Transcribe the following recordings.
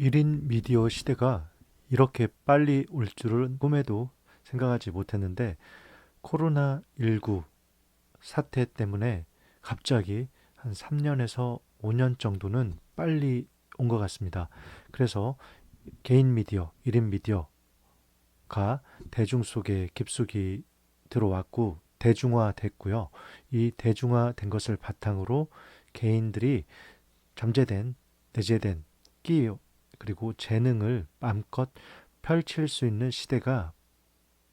1인 미디어 시대가 이렇게 빨리 올 줄은 꿈에도 생각하지 못했는데 코로나19 사태 때문에 갑자기 한 3년에서 5년 정도는 빨리 온 것 같습니다. 그래서 개인 미디어, 1인 미디어가 대중 속에 깊숙이 들어왔고 대중화 됐고요. 이 대중화 된 것을 바탕으로 개인들이 잠재된, 내재된 끼 그리고 재능을 마음껏 펼칠 수 있는 시대가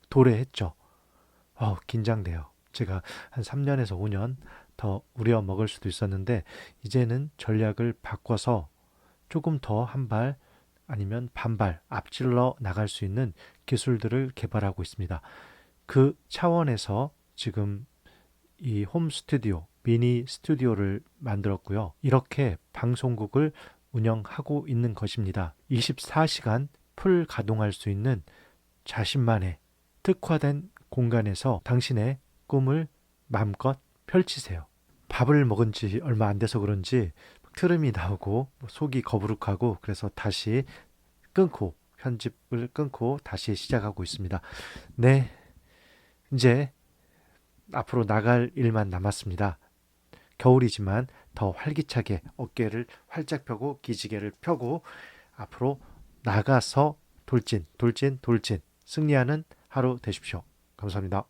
도래했죠. 어, 긴장돼요. 제가 한 3년에서 5년 더 우려 먹을 수도 있었는데 이제는 전략을 바꿔서 조금 더 한 발 아니면 반발 앞질러 나갈 수 있는 기술들을 개발하고 있습니다. 그 차원에서 지금 이 홈 스튜디오, 미니 스튜디오를 만들었고요. 이렇게 방송국을 운영하고 있는 것입니다. 24시간 풀 가동할 수 있는 자신만의 특화된 공간에서 당신의 꿈을 마음껏 펼치세요. 밥을 먹은 지 얼마 안 돼서 그런지 트름이 나오고 속이 거부룩하고 그래서 다시 끊고 편집을 끊고 다시 시작하고 있습니다. 네. 이제 앞으로 나갈 일만 남았습니다. 겨울이지만 더 활기차게 어깨를 활짝 펴고 기지개를 펴고 앞으로 나가서 돌진, 돌진, 돌진 승리하는 하루 되십시오. 감사합니다.